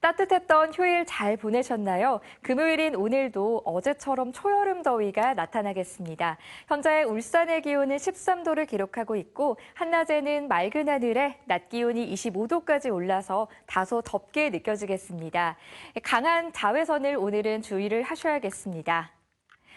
따뜻했던 휴일 잘 보내셨나요? 금요일인 오늘도 어제처럼 초여름 더위가 나타나겠습니다. 현재 울산의 기온은 13도를 기록하고 있고 한낮에는 맑은 하늘에 낮 기온이 25도까지 올라서 다소 덥게 느껴지겠습니다. 강한 자외선을 오늘은 주의를 하셔야겠습니다.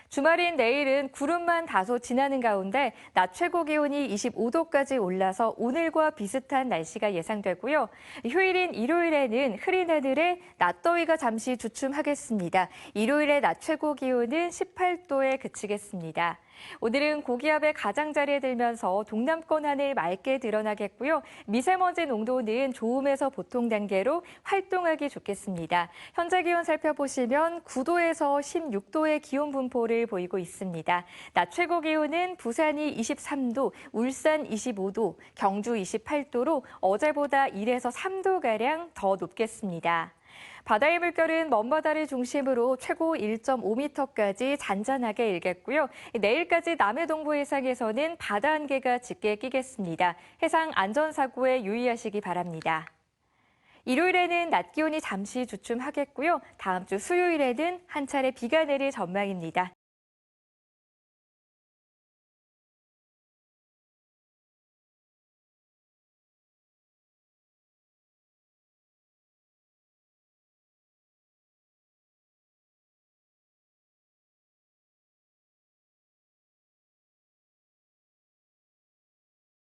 주말인 내일은 구름만 다소 지나는 가운데 낮 최고 기온이 25도까지 올라서 오늘과 비슷한 날씨가 예상되고요. 휴일인 일요일에는 흐린 하늘에 낮더위가 잠시 주춤하겠습니다. 일요일에 낮 최고 기온은 18도에 그치겠습니다. 오늘은 고기압의 가장자리에 들면서 동남권 하늘 맑게 드러나겠고요. 미세먼지 농도는 좋음에서 보통 단계로 활동하기 좋겠습니다. 현재 기온 살펴보시면 9도에서 16도의 기온 분포를 보이고 있습니다. 낮 최고 기온은 부산이 23도, 울산 25도, 경주 28도로 어제보다 1에서 3도가량 더 높겠습니다. 바다의 물결은 먼바다를 중심으로 최고 1.5m까지 잔잔하게 일겠고요. 내일까지 남해 동부 해상에서는 바다 안개가 짙게 끼겠습니다. 해상 안전사고에 유의하시기 바랍니다. 일요일에는 낮 기온이 잠시 주춤하겠고요. 다음 주 수요일에는 한 차례 비가 내릴 전망입니다.